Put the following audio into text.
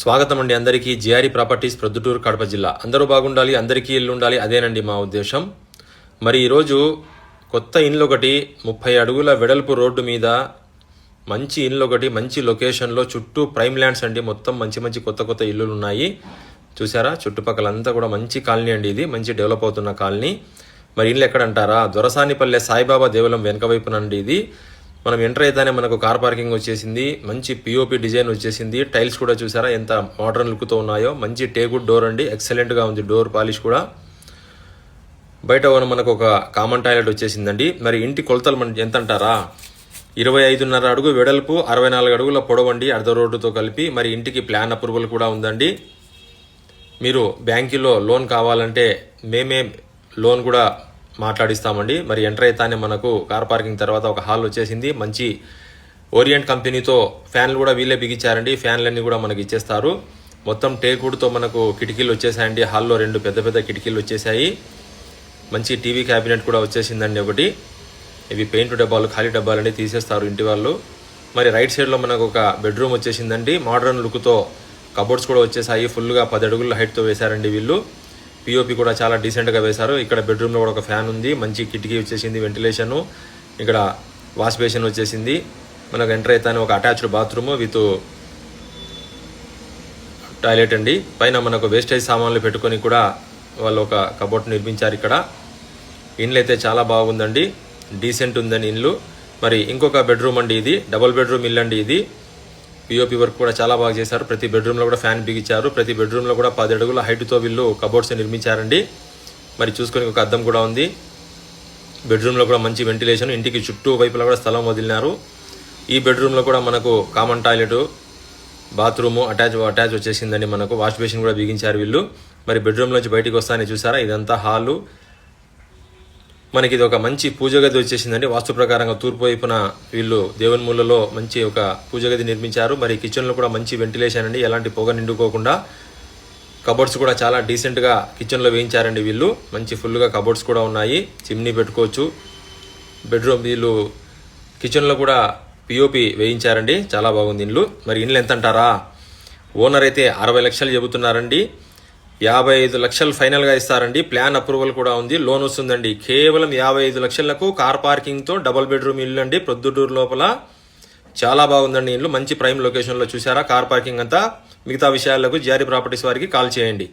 స్వాగతం అండి అందరికీ. జిఆర్ఈ ప్రాపర్టీస్ ప్రొద్దుటూరు కడప జిల్లా. అందరూ బాగుండాలి అందరికీ ఇల్లు ఉండాలి అదేనండి మా ఉద్దేశం. మరి ఈరోజు కొత్త ఇల్లు ఒకటి ముప్పై అడుగుల వెడల్పు రోడ్డు మీద మంచి ఇల్లు ఒకటి మంచి లొకేషన్లో చుట్టూ ప్రైమ్ ల్యాండ్స్ అండి. మొత్తం మంచి మంచి కొత్త కొత్త ఇల్లులు ఉన్నాయి చూసారా చుట్టుపక్కల అంతా కూడా మంచి కాలనీ అండి ఇది. మంచి డెవలప్ అవుతున్న కాలనీ. మరి ఇల్లు ఎక్కడంటారా? దొరసానిపల్లె సాయిబాబా దేవాలయం వెనుక వైపునండి ఇది. మనం ఎంటర్ అయితేనే మనకు కార్ పార్కింగ్ వచ్చేసింది మంచి పిఓపి డిజైన్ వచ్చేసింది. టైల్స్ కూడా చూసారా ఎంత మోడర్న్ లుక్తో ఉన్నాయో. మంచి టేగుడ్ డోర్ అండి ఎక్సలెంట్గా ఉంది డోర్ పాలిష్ కూడా. బయట ఉన్న మనకు ఒక కామన్ టాయిలెట్ వచ్చేసిందండి. మరి ఇంటి కొలతలు మన ఎంత అంటారా ఇరవై ఐదున్నర అడుగు వెడల్పు అరవై నాలుగు అడుగుల పొడవండి అర్ధ రోడ్డుతో కలిపి. మరి ఇంటికి ప్లాన్ అప్రూవల్ కూడా ఉందండి. మీరు బ్యాంకులో లోన్ కావాలంటే మేమే లోన్ కూడా మాట్లాడిస్తామండి. మరి ఎంటర్ అయితేనే మనకు కార్ పార్కింగ్ తర్వాత ఒక హాల్ వచ్చేసింది. మంచి ఓరియంట్ కంపెనీతో ఫ్యాన్లు కూడా వీళ్ళే బిగించారండి. ఫ్యాన్లన్నీ కూడా మనకి ఇచ్చేస్తారు. మొత్తం టేకుడ్తో మనకు కిటికీలు వచ్చేసాయండి. హాల్లో రెండు పెద్ద పెద్ద కిటికీలు వచ్చేసాయి. మంచి టీవీ క్యాబినెట్ కూడా వచ్చేసిందండి ఒకటి. ఇవి పెయింట్ డబ్బాలు ఖాళీ డబ్బాలని తీసేస్తారు ఇంటి వాళ్ళు. మరి రైట్ సైడ్లో మనకు ఒక బెడ్రూమ్ వచ్చేసిందండి. మోడర్న్ లుక్తో కబోర్డ్స్ కూడా వచ్చేసాయి. ఫుల్గా పది అడుగుల హైట్తో వేశారండి వీళ్ళు. పిఓపి కూడా చాలా డీసెంట్గా వేశారు. ఇక్కడ బెడ్రూమ్లో కూడా ఒక ఫ్యాన్ ఉంది. మంచి కిటికీ వచ్చేసింది వెంటిలేషను ఇక్కడ వాష్ బేసిన్ వచ్చేసింది. మనకు ఎంటర్ అయితేనే ఒక అటాచ్డ్ బాత్రూమ్ విత్ టాయిలెట్ అండి. పైన మనకు వేస్టేజ్ సామాన్లు పెట్టుకొని కూడా వాళ్ళు ఒక కబోర్డ్ నిర్మించారు ఇక్కడ. ఇండ్లు అయితే చాలా బాగుందండి. డీసెంట్ ఉందని ఇల్లు మరి ఇంకొక బెడ్రూమ్ అండి ఇది. డబుల్ బెడ్రూమ్ ఇల్లు అండి ఇది. పిఓపి వర్క్ కూడా చాలా బాగా చేశారు. ప్రతి బెడ్రూమ్లో కూడా ఫ్యాన్ బిగించారు. ప్రతి బెడ్రూమ్లో కూడా పది అడుగుల హైట్తో వీళ్ళు కబోర్డ్స్ నిర్మించారండి. మరి చూసుకొని ఒక అద్దం కూడా ఉంది. బెడ్రూమ్లో కూడా మంచి వెంటిలేషన్ ఇంటికి చుట్టూ వైపులా కూడా స్థలం వదిలినారు. ఈ బెడ్రూమ్లో కూడా మనకు common toilet bathroom attach attach వచ్చేసిందండి మనకు. వాష్ బేసిన్ కూడా బిగించారు వీళ్ళు. మరి బెడ్రూమ్లోంచి బయటికి వస్తానే చూసారా? ఇదంతా హాలు మనకి ఇది ఒక మంచి పూజ గది వచ్చేసిందండి. వాస్తు ప్రకారంగా తూర్పు వైపున వీళ్ళు దేవుని మూలలో మంచి ఒక పూజ గది నిర్మించారు. మరి కిచెన్లో కూడా మంచి వెంటిలేషన్ అండి. ఎలాంటి పొగ నిండుకోకుండా కబోర్డ్స్ కూడా చాలా డీసెంట్గా కిచెన్లో వేయించారండి వీళ్ళు. మంచి ఫుల్గా కబోర్డ్స్ కూడా ఉన్నాయి. చిమ్నీ పెట్టుకోవచ్చు. బెడ్రూమ్ వీళ్ళు కిచెన్లో కూడా పిఓపి వేయించారండి. చాలా బాగుంది ఇండ్లు. మరి ఇండ్లు ఎంత అంటారా ఓనర్ అయితే అరవై లక్షలు చెబుతున్నారండి. యాభై ఐదు లక్షలు ఫైనల్గా ఇస్తారండి. ప్లాన్ అప్రూవల్ కూడా ఉంది. లోన్ వస్తుందండి. కేవలం యాభై ఐదు లక్షలకు కార్ పార్కింగ్తో డబుల్ బెడ్రూమ్ ఇల్లు అండి ప్రొద్దుటూరు లోపల చాలా బాగుందండి ఇల్లు. మంచి ప్రైమ్ లొకేషన్లో చూసారా కార్ పార్కింగ్ అంతా. మిగతా విషయాలకు జారీ ప్రాపర్టీస్ వారికి కాల్ చేయండి.